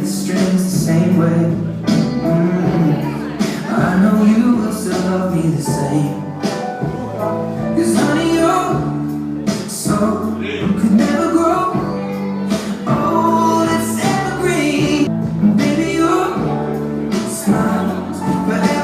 The strings the same Mm. I know you will still love me the same. Cause honey, your soul could never grow. Oh, it's evergreen. Baby, your smile's forever.